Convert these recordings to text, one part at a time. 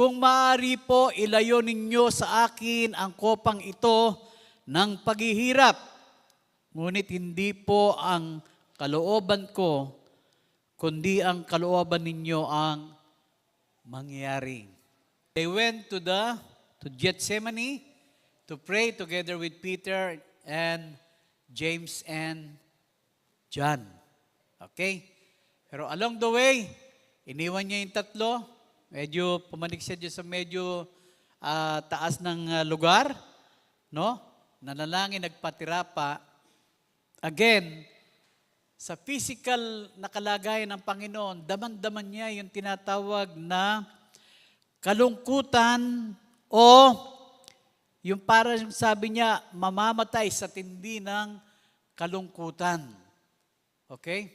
kung maaari po, ilayo ninyo sa akin ang kopang ito ng paghihirap. Ngunit hindi po ang kalooban ko, kundi ang kalooban ninyo ang mangyari. They went to the to Gethsemane to pray together with Peter and James and John. Okay? Pero along the way, iniwan niya yung tatlo. Medyo pumanik siya dyan sa medyo ah, taas ng ah, lugar. No? Nanalangin, nagpatira pa. Again, sa physical na kalagayan ng Panginoon, daman-daman niya yung tinatawag na kalungkutan o yung para sabi niya, mamamatay sa tindi ng kalungkutan. Okay?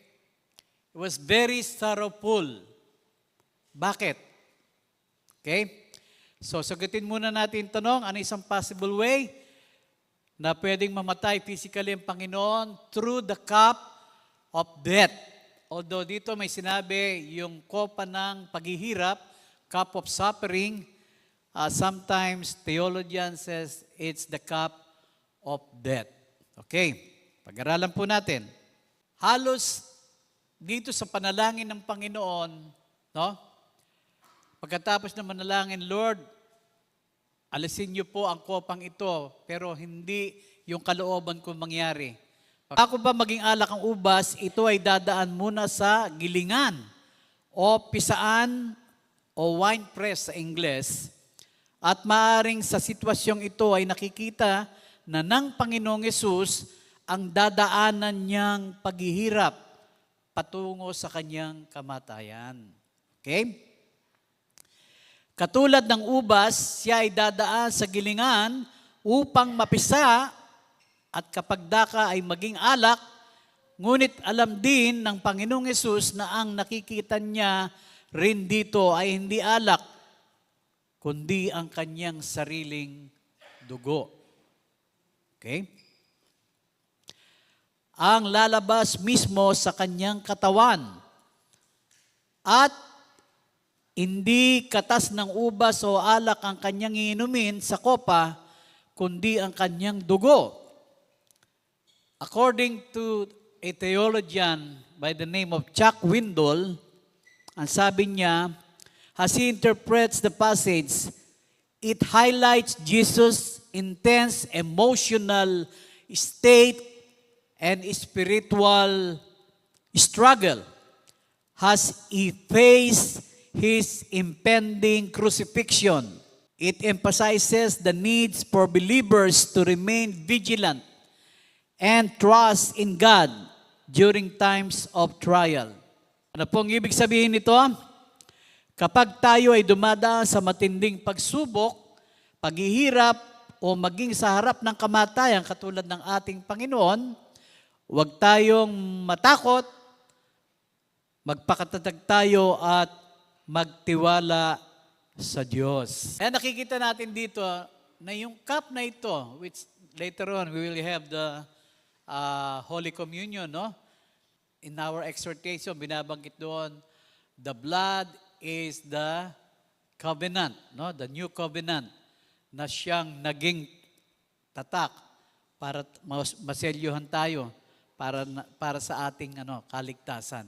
It was very sorrowful. Bakit? Okay? So, sagutin muna natin tanong, ano isang possible way na pwedeng mamatay physically ang Panginoon through the cup of death. Although dito may sinabi yung kopa ng paghihirap, cup of suffering, uh, sometimes theologian says it's the cup of death. Okay, pag-aralan po natin. Halos dito sa panalangin ng Panginoon, no? Pagkatapos na manalangin, Lord, alisin niyo po ang kopang ito, pero hindi yung kalooban ko mangyari. Ako ba maging alak ang ubas, ito ay dadaan muna sa gilingan o pisaan o wine press sa Ingles. At maaring sa sitwasyong ito ay nakikita na ng Panginoong Yesus ang dadaanan niyang paghihirap patungo sa kanyang kamatayan. Okay? Katulad ng ubas, siya ay dadaan sa gilingan upang mapisa at kapag daka ay maging alak, ngunit alam din ng Panginoong Yesus na ang nakikita niya rin dito ay hindi alak, kundi ang kanyang sariling dugo. Okay? Ang lalabas mismo sa kanyang katawan. At hindi katas ng ubas o alak ang kanyang iinumin sa kopa, kundi ang kanyang dugo. According to a theologian by the name of Chuck Windle, ang sabi niya, as he interprets the passage, it highlights Jesus' intense emotional state and spiritual struggle as he faced his impending crucifixion. It emphasizes the needs for believers to remain vigilant and trust in God during times of trial. Ano pong ibig sabihin nito? Kapag tayo ay dumadaan sa matinding pagsubok, paghihirap, o maging sa harap ng kamatayan katulad ng ating Panginoon, huwag tayong matakot, magpakatatag tayo at magtiwala sa Diyos. Kaya nakikita natin dito na yung cup na ito, which later on we will have the uh, Holy Communion, no? In our exhortation, binabanggit doon, the blood is the covenant, no? The new covenant na siyang naging tatak para mas- maselyuhan tayo para para sa ating ano kaligtasan.